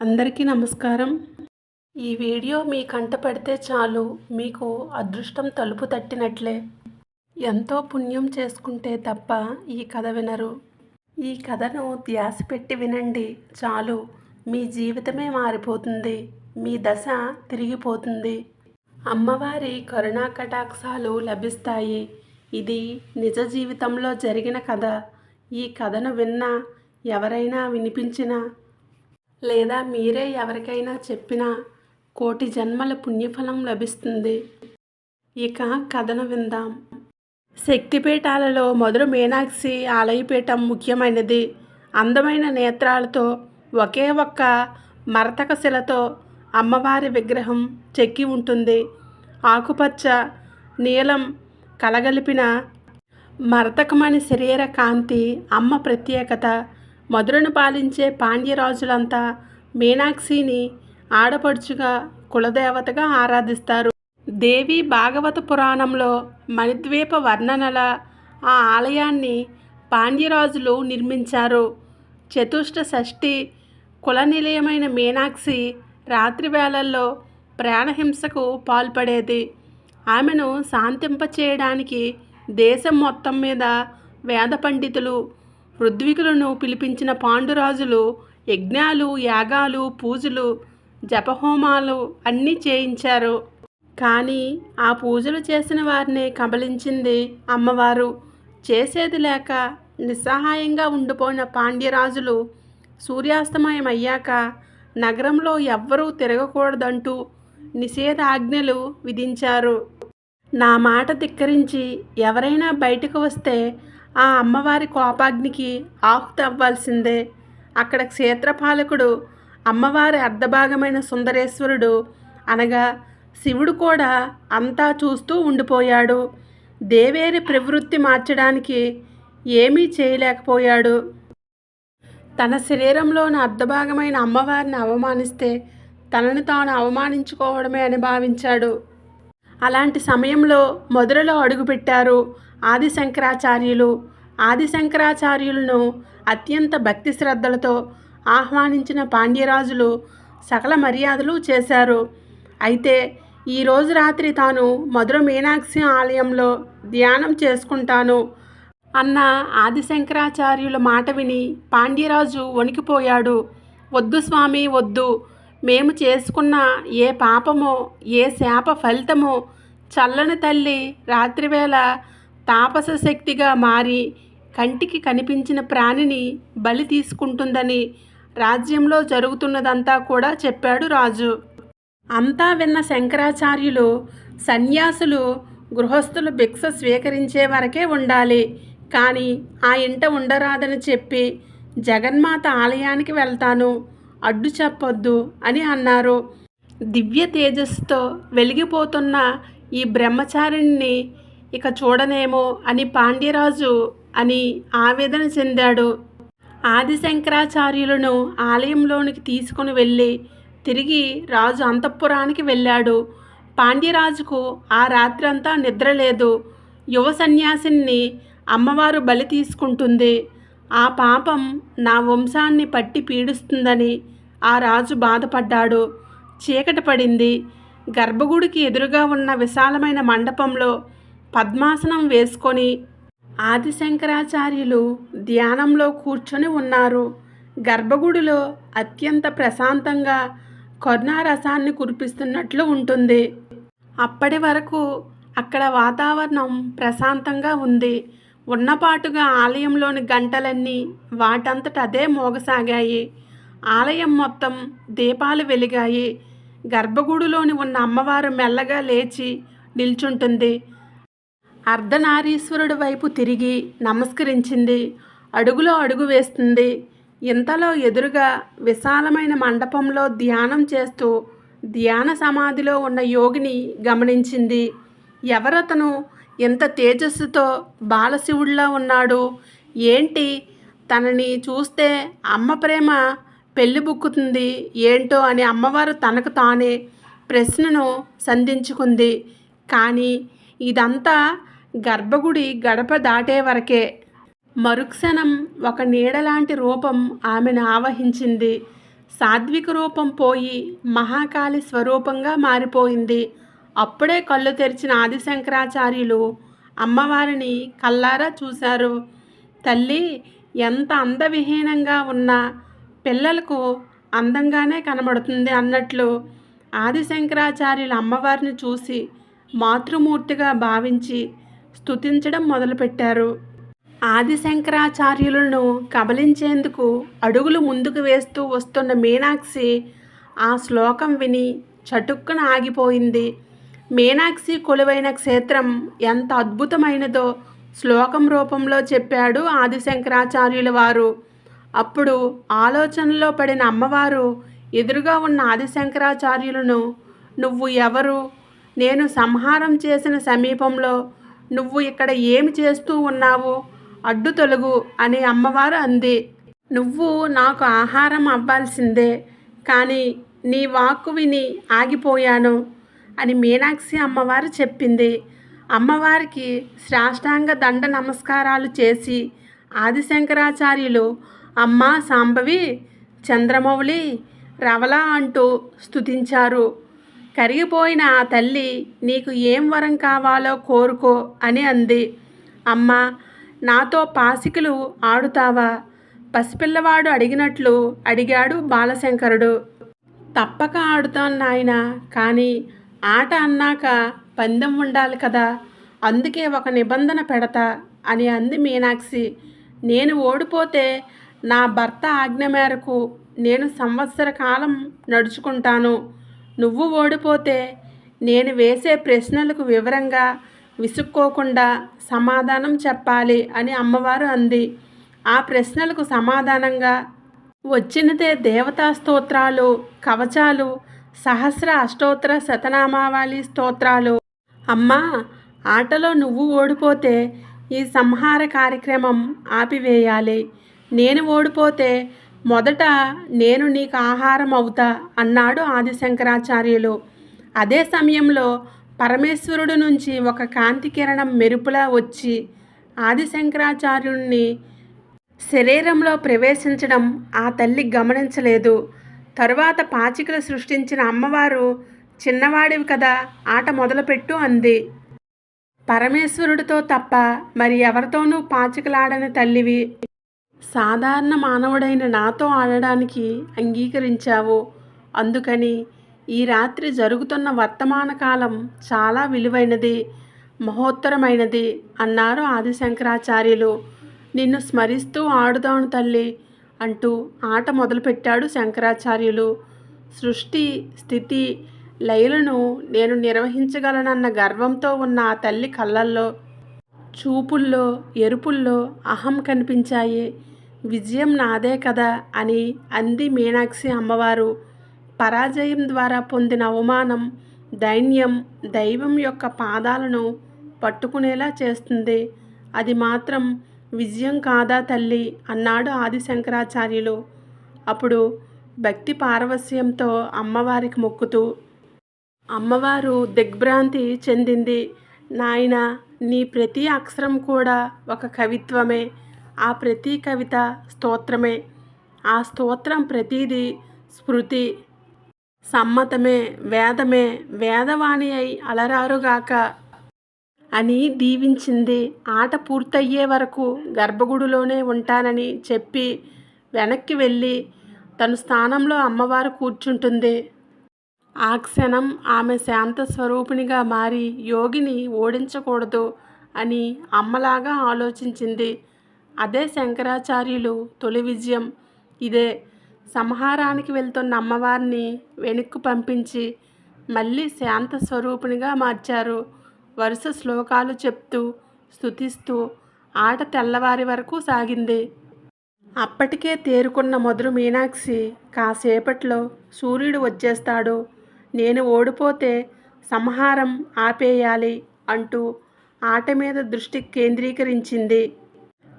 అందరికీ నమస్కారం. ఈ వీడియో మీ కంట పడితే చాలు మీకు అదృష్టం తలుపు తట్టినట్లే. ఎంతో పుణ్యం చేసుకుంటే తప్ప ఈ కథ వినరు. ఈ కథను ధ్యాస పెట్టి వినండి చాలు. మీ జీవితమే మారిపోతుంది మీ దశ తిరిగిపోతుంది. అమ్మవారి కరుణా కటాక్షాలు లభిస్తాయి. ఇది నిజ జీవితంలో జరిగిన కథ. ఈ కథను విన్నా ఎవరైనా వినిపించినా లేదా మీరే ఎవరికైనా చెప్పినా కోటి జన్మల పుణ్యఫలం లభిస్తుంది. ఇక కథను విందాం. శక్తిపీఠాలలో మొదలు మీనాక్షి ఆలయపీఠం ముఖ్యమైనది. అందమైన నేత్రాలతో ఒకే ఒక్క మరతక శిలతో అమ్మవారి విగ్రహం చెక్కి ఉంటుంది. ఆకుపచ్చ నీలం కలగలిపిన మరతకమని శరీర కాంతి అమ్మ ప్రత్యేకత. మధురను పాలించే పాండ్యరాజులంతా మీనాక్షిని ఆడపడుచుగా కులదేవతగా ఆరాధిస్తారు. దేవి భాగవత పురాణంలో మణిద్వీప వర్ణనల ఆ ఆలయాన్ని పాండ్యరాజులు నిర్మించారు. చతుష్ట షష్ఠి కుల నిలయమైన మీనాక్షి రాత్రి వేళల్లో ప్రాణహింసకు పాల్పడేది. ఆమెను శాంతింపచేయడానికి దేశం మొత్తం మీద వేద పండితులు ఋద్వికులను పిలిపించిన పాండురాజులు యజ్ఞాలు యాగాలు పూజలు జపహోమాలు అన్నీ చేయించారు. కానీ ఆ పూజలు చేసిన వారిని కబలించింది అమ్మవారు. చేసేది లేక నిస్సహాయంగా ఉండిపోయిన పాండ్యరాజులు సూర్యాస్తమయం అయ్యాక నగరంలో ఎవ్వరూ తిరగకూడదంటూ నిషేధాజ్ఞలు విధించారు. నా మాట ధిక్కరించి ఎవరైనా బయటకు వస్తే ఆ అమ్మవారి కోపాగ్నికి ఆహుతి అవ్వాల్సిందే. అక్కడ క్షేత్రపాలకుడు అమ్మవారి అర్ధభాగమైన సుందరేశ్వరుడు అనగా శివుడు కూడా అంతా చూస్తూ ఉండిపోయాడు. దేవేరి ప్రవృత్తి మార్చడానికి ఏమీ చేయలేకపోయాడు. తన శరీరంలోని అర్ధభాగమైన అమ్మవారిని అవమానిస్తే తనని తాను అవమానించుకోవడమే అని భావించాడు. అలాంటి సమయంలో మధురలో అడుగుపెట్టారు. ఆదిశంకరాచార్యులు ఆదిశంకరాచార్యులను అత్యంత భక్తి శ్రద్ధలతో ఆహ్వానించిన పాండ్యరాజులు సకల మర్యాదలు చేశారు. అయితే ఈరోజు రాత్రి తాను మధుర మీనాక్షి ఆలయంలో ధ్యానం చేసుకుంటాను అన్న ఆదిశంకరాచార్యుల మాట విని పాండ్యరాజు వణికిపోయాడు. వద్దు స్వామి వద్దు. మేము చేసుకున్న ఏ పాపమో ఏ శాప ఫలితమో చల్లని తల్లి రాత్రివేళ తాపస శక్తిగా మారి కంటికి కనిపించిన ప్రాణిని బలి తీసుకుంటుందని రాజ్యంలో జరుగుతున్నదంతా కూడా చెప్పాడు రాజు. అంతా విన్న శంకరాచార్యులు సన్యాసులు గృహస్థులు భిక్ష స్వీకరించే వరకే ఉండాలి. కానీ ఆ ఇంట ఉండరాదని చెప్పి జగన్మాత ఆలయానికి వెళ్తాను అడ్డు చెప్పొద్దు అని అన్నారు. దివ్య తేజస్సుతో వెలిగిపోతున్న ఈ బ్రహ్మచారిణిని ఇక చూడనేమో అని పాండ్యరాజు అని ఆవేదన చెందాడు. ఆదిశంకరాచార్యులను ఆలయంలోనికి తీసుకుని వెళ్ళి తిరిగి రాజు అంతఃపురానికి వెళ్ళాడు. పాండ్యరాజుకు ఆ రాత్రంతా నిద్ర లేదు. యువ సన్యాసిని అమ్మవారు బలి తీసుకుంటుంది. ఆ పాపం నా వంశాన్ని పట్టి పీడిస్తుందని ఆ రాజు బాధపడ్డాడు. చీకటి పడింది. గర్భగుడికి ఎదురుగా ఉన్న విశాలమైన మండపంలో పద్మాసనం వేసుకొని ఆదిశంకరాచార్యులు ధ్యానంలో కూర్చొని ఉన్నారు. గర్భగుడిలో అత్యంత ప్రశాంతంగా కరుణారసాన్ని కురిపిస్తున్నట్లు ఉంటుంది. అప్పటి వరకు అక్కడ వాతావరణం ప్రశాంతంగా ఉంది. ఉన్నపాటుగా ఆలయంలోని గంటలన్నీ వాటంతట అదే మోగసాగాయి. ఆలయం మొత్తం దీపాలు వెలిగాయి. గర్భగుడిలోని ఉన్న అమ్మవారు మెల్లగా లేచి నిల్చుంటుంది. అర్ధనారీశ్వరుడి వైపు తిరిగి నమస్కరించింది. అడుగులో అడుగు వేస్తుంది. ఇంతలో ఎదురుగా విశాలమైన మండపంలో ధ్యానం చేస్తూ ధ్యాన సమాధిలో ఉన్న యోగిని గమనించింది. ఎవరతను? ఎంత తేజస్సుతో బాలశివుడిలా ఉన్నాడు. ఏంటి? తనని చూస్తే అమ్మ ప్రేమ పెళ్ళి బుక్కుతుంది. ఏంటో అని అమ్మవారు తనకు తానే ప్రశ్నను సంధించుకుంది. కానీ ఇదంతా గర్భగుడి గడప దాటే వరకే. మరుక్షణం ఒక నీడలాంటి రూపం ఆమెను ఆవహించింది. సాత్విక రూపం పోయి మహాకాళి స్వరూపంగా మారిపోయింది. అప్పుడే కళ్ళు తెరిచిన ఆదిశంకరాచార్యులు అమ్మవారిని కల్లారా చూశారు. తల్లి ఎంత అందవిహీనంగా ఉన్నా పిల్లలకు అందంగానే కనబడుతుంది అన్నట్లు ఆదిశంకరాచార్యుల అమ్మవారిని చూసి మాతృమూర్తిగా భావించి స్తుతించడం మొదలుపెట్టారు. ఆదిశంకరాచార్యులను కబలించేందుకు అడుగులు ముందుకు వేస్తూ వస్తున్న మీనాక్షి ఆ శ్లోకం విని చటుక్కున ఆగిపోయింది. మీనాక్షి కొలువైన క్షేత్రం ఎంత అద్భుతమైనదో శ్లోకం రూపంలో చెప్పాడు ఆదిశంకరాచార్యుల వారు. అప్పుడు ఆలోచనలో పడిన అమ్మవారు ఎదురుగా ఉన్న ఆదిశంకరాచార్యులను నువ్వు ఎవరు? నేను సంహారం చేసిన సమీపంలో నువ్వు ఇక్కడ ఏమి చేస్తూ ఉన్నావు? అడ్డు తొలగు అని అమ్మవారు అంది. నువ్వు నాకు ఆహారం అవ్వాల్సిందే కానీ నీ వాక్కు విని ఆగిపోయాను అని మీనాక్షి అమ్మవారు చెప్పింది. అమ్మవారికి శ్రాష్టాంగ దండ నమస్కారాలు చేసి ఆదిశంకరాచార్యులు అమ్మా సాంబవి చంద్రమౌళి రవల అంటూ స్తుతించారు. కరిగిపోయిన ఆ తల్లి నీకు ఏం వరం కావాలో కోరుకో అని అంది. అమ్మ నాతో పాసికలు ఆడుతావా? పసిపిల్లవాడు అడిగినట్లు అడిగాడు బాలశంకరుడు. తప్పక ఆడుతాను నాయన కానీ ఆట అన్నాక పందెం ఉండాలి కదా అందుకే ఒక నిబంధన పెడతా అని అంది మీనాక్షి. నేను ఓడిపోతే నా భర్త ఆజ్ఞ మేరకు నేను సంవత్సర కాలం నడుచుకుంటాను. నువ్వు ఓడిపోతే నేను వేసే ప్రశ్నలకు వివరంగా విసుక్కోకుండా సమాధానం చెప్పాలి అని అమ్మవారు అంది. ఆ ప్రశ్నలకు సమాధానంగా వచ్చినదే దేవతా స్తోత్రాలు కవచాలు సహస్ర అష్టోత్తర శతనామావళి స్తోత్రాలు. అమ్మా ఆటలో నువ్వు ఓడిపోతే ఈ సంహార కార్యక్రమం ఆపివేయాలి. నేను ఓడిపోతే మొదట నేను నీకు ఆహారం అవుతా అన్నాడు ఆదిశంకరాచార్యులు. అదే సమయంలో పరమేశ్వరుడు నుంచి ఒక కాంతి కిరణం మెరుపులా వచ్చి ఆదిశంకరాచార్యుడిని శరీరంలో ప్రవేశించడం ఆ తల్లి గమనించలేదు. తరువాత పాచికలు సృష్టించిన అమ్మవారు చిన్నవాడివి కదా ఆట మొదలుపెట్టు అంది. పరమేశ్వరుడితో తప్ప మరి ఎవరితోనూ పాచికలాడని తల్లివి సాధారణ మానవుడైన నాతో ఆడడానికి అంగీకరించావు. అందుకని ఈ రాత్రి జరుగుతున్న వర్తమాన కాలం చాలా విలువైనది మహోత్తరమైనది అన్నారు ఆదిశంకరాచార్యులు. నిన్ను స్మరిస్తూ ఆడుదాను తల్లి అంటూ ఆట మొదలుపెట్టాడు శంకరాచార్యులు. సృష్టి స్థితి లయలను నేను నిర్వహించగలనన్న గర్వంతో ఉన్న ఆ తల్లి కళ్ళల్లో చూపుల్లో ఎరుపుల్లో అహం కనిపించాయి. విజయం నాదే కదా అని అంది మీనాక్షి అమ్మవారు. పరాజయం ద్వారా పొందిన అవమానం దైన్యం దైవం యొక్క పాదాలను పట్టుకునేలా చేస్తుంది. అది మాత్రం విజయం కాదా తల్లి అన్నాడు ఆదిశంకరాచార్యులు. అప్పుడు భక్తి పారవస్యంతో అమ్మవారికి మొక్కుతూ అమ్మవారు దిగ్భ్రాంతి చెందింది. నాయన నీ ప్రతి అక్షరం కూడా ఒక కవిత్వమే ఆ ప్రతి కవిత స్తోత్రమే. ఆ స్తోత్రం ప్రతిదీ స్మృతి సమ్మతమే వేదమే వేదవాణి అయి అలరారుగాక అని దీవించింది. ఆట పూర్తయ్యే వరకు గర్భగుడిలోనే ఉంటానని చెప్పి వెనక్కి వెళ్ళి తన స్థానంలో అమ్మవారు కూర్చుంటుంది. ఆ క్షణం ఆమె శాంత స్వరూపిణిగా మారి యోగిని ఓడించకూడదు అని అమ్మలాగా ఆలోచించింది. అదే శంకరాచార్యులు తొలి విజయం. ఇదే సంహారానికి వెళ్తున్న అమ్మవారిని వెనక్కు పంపించి మళ్ళీ శాంత స్వరూపిణిగా మార్చారు. వరుస శ్లోకాలు చెప్తూ స్తుతిస్తూ ఆట తెల్లవారి వరకు సాగింది. అప్పటికే తేరుకున్న మధుర మీనాక్షి కాసేపట్లో సూర్యుడు వచ్చేస్తాడు. నేను ఓడిపోతే సంహారం ఆపేయాలి అంటూ ఆట మీద దృష్టి కేంద్రీకరించింది.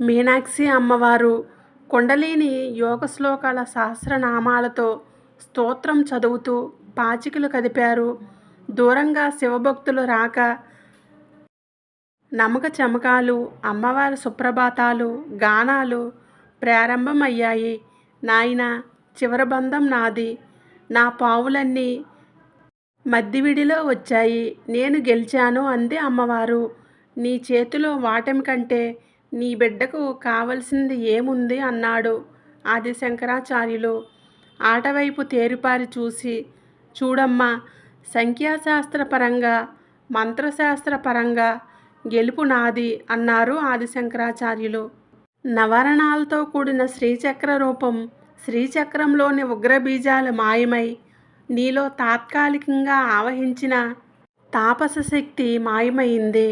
మీనాక్షి అమ్మవారు కుండలిని యోగ శ్లోకాల సహస్రనామాలతో స్తోత్రం చదువుతూ పాచికలు కదిపారు. దూరంగా శివభక్తులు రాక నమ్మక చమకాలు అమ్మవారి సుప్రభాతాలు గానాలు ప్రారంభమయ్యాయి. నాయన చివరబంధం నాది. నా పావులన్నీ మద్దివిడిలో వచ్చాయి. నేను గెలిచాను అంది అమ్మవారు. నీ చేతిలో వాటమి కంటే నీ బిడ్డకు కావలసింది ఏముంది? అన్నాడు ఆది శంకరాచార్యులు ఆటవైపు తేరిపారి చూసి చూడమ్మా సంఖ్యాశాస్త్రపరంగా మంత్రశాస్త్రపరంగా గెలుపు నాది అన్నారు ఆదిశంకరాచార్యులు. నవరణాలతో కూడిన శ్రీచక్ర రూపం శ్రీచక్రంలోని ఉగ్రబీజాలు మాయమై నీలో తాత్కాలికంగా ఆవహించిన తాపస శక్తి మాయమైంది.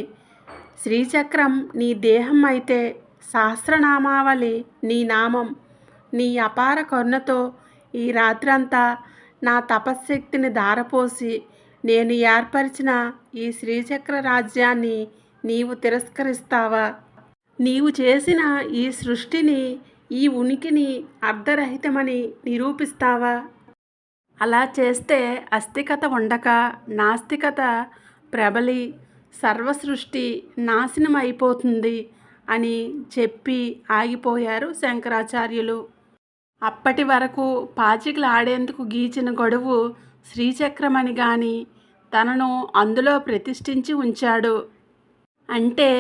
శ్రీచక్రం నీ దేహం అయితే సహస్రనామావళి నీ నామం. నీ అపార కరుణతో ఈ రాత్రంతా నా తపశ్శక్తిని దారపోసి నేను ఏర్పరిచిన ఈ శ్రీచక్ర రాజ్యాన్ని నీవు తిరస్కరిస్తావా? నీవు చేసిన ఈ సృష్టిని ఈ ఉనికిని అర్ధరహితమని నిరూపిస్తావా? అలా చేస్తే అస్థికత ఉండక నాస్తికత ప్రబలి సర్వసృష్టి నాశనం అయిపోతుంది అని చెప్పి ఆగిపోయారు శంకరాచార్యులు. అప్పటి వరకు పాచికలు ఆడేందుకు గీచిన గొడువు శ్రీచక్రమని గాని తనను అందులో ప్రతిష్ఠించి ఉంచాడు. అంటే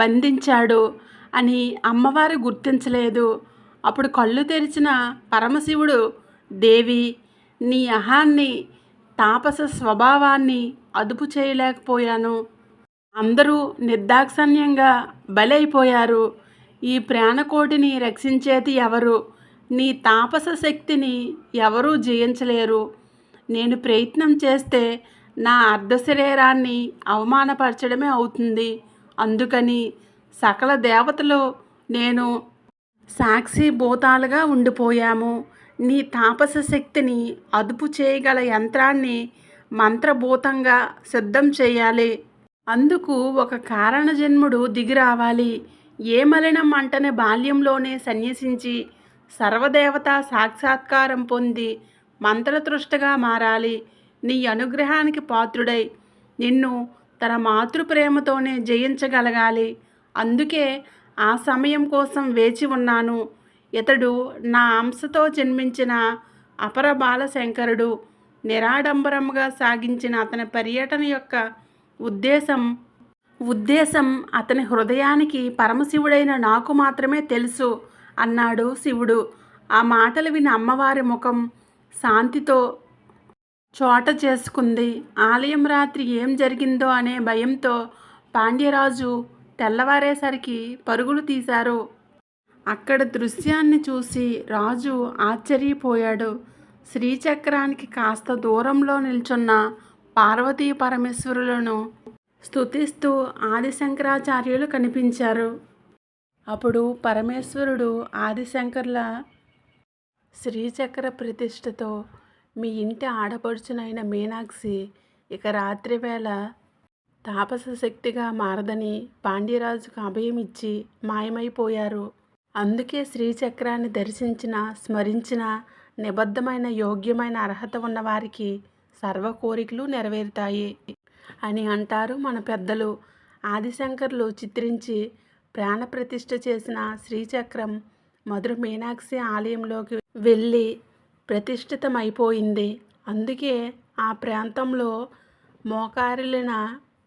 బంధించాడు అని అమ్మవారు గుర్తించలేదు. అప్పుడు కళ్ళు తెరిచిన పరమశివుడు దేవి నీ అహాన్ని తాపస స్వభావాన్ని అదుపు చేయలేకపోయాను. అందరూ నిర్దాక్షణ్యంగా బలైపోయారు. ఈ ప్రాణకోటిని రక్షించేది ఎవరు? నీ తాపస శక్తిని ఎవరూ జయించలేరు. నేను ప్రయత్నం చేస్తే నా అర్ధశరీరాన్ని అవమానపరచడమే అవుతుంది. అందుకని సకల దేవతలు నేను సాక్షి భూతాలుగా ఉండిపోయాము. నీ తాపస శక్తిని అదుపు చేయగల యంత్రాన్ని మంత్రభూతంగా సిద్ధం చేయాలి. అందుకు ఒక కారణజన్ముడు దిగిరావాలి ఏ మలినం అంటనే బాల్యంలోనే సన్యసించి సర్వదేవతా సాక్షాత్కారం పొంది మంత్రతృష్టగా మారాలి. నీ అనుగ్రహానికి పాత్రుడై నిన్ను తన మాతృప్రేమతోనే జయించగలగాలి. అందుకే ఆ సమయం కోసం వేచి ఉన్నాను. ఇతడు నా అంశతో జన్మించిన అపర బాలశంకరుడు నిరాడంబరంగా సాగించిన అతని పర్యటన యొక్క ఉద్దేశం ఉద్దేశం అతని హృదయానికి పరమశివుడైన నాకు మాత్రమే తెలుసు అన్నాడు శివుడు. ఆ మాటలు విని అమ్మవారి ముఖం శాంతితో చోట చేసుకుంది. ఆలయం రాత్రి ఏం జరిగిందో అనే భయంతో పాండ్యరాజు తెల్లవారేసరికి పరుగులు తీశారు. అక్కడ దృశ్యాన్ని చూసి రాజు ఆశ్చర్యపోయాడు. శ్రీచక్రానికి కాస్త దూరంలో నిల్చున్న పార్వతీ పరమేశ్వరులను స్తుతిస్తూ ఆదిశంకరాచార్యులు కనిపించారు. అప్పుడు పరమేశ్వరుడు ఆదిశంకర్ల శ్రీచక్ర ప్రతిష్టతో మీ ఇంటి ఆడపడుచునైన మీనాక్షి ఇక రాత్రివేళ తాపస శక్తిగా మారదని పాండ్యరాజుకు అభయం ఇచ్చి మాయమైపోయారు. అందుకే శ్రీచక్రాన్ని దర్శించిన స్మరించిన నిబద్ధమైన యోగ్యమైన అర్హత ఉన్నవారికి సర్వ కోరికలు నెరవేరుతాయి అని అంటారు మన పెద్దలు. ఆదిశంకర్లు చిత్రించి ప్రాణప్రతిష్ఠ చేసిన శ్రీచక్రం మధుర మీనాక్షి ఆలయంలోకి వెళ్ళి ప్రతిష్ఠితమైపోయింది. అందుకే ఆ ప్రాంతంలో మోకారిలిన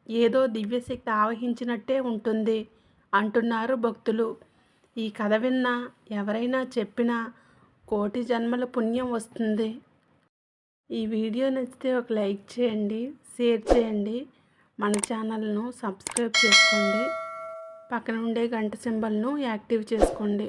ఏదో దివ్యశక్తి ఆవహించినట్టే ఉంటుంది అంటున్నారు భక్తులు. ఈ కథ విన్నా ఎవరైనా చెప్పినా కోటి జన్మల పుణ్యం వస్తుంది. ఈ వీడియో నచ్చితే ఒక లైక్ చేయండి షేర్ చేయండి. మన ఛానల్ను సబ్స్క్రైబ్ చేసుకోండి. పక్కన ఉండే గంట సింబల్ను యాక్టివ్ చేసుకోండి.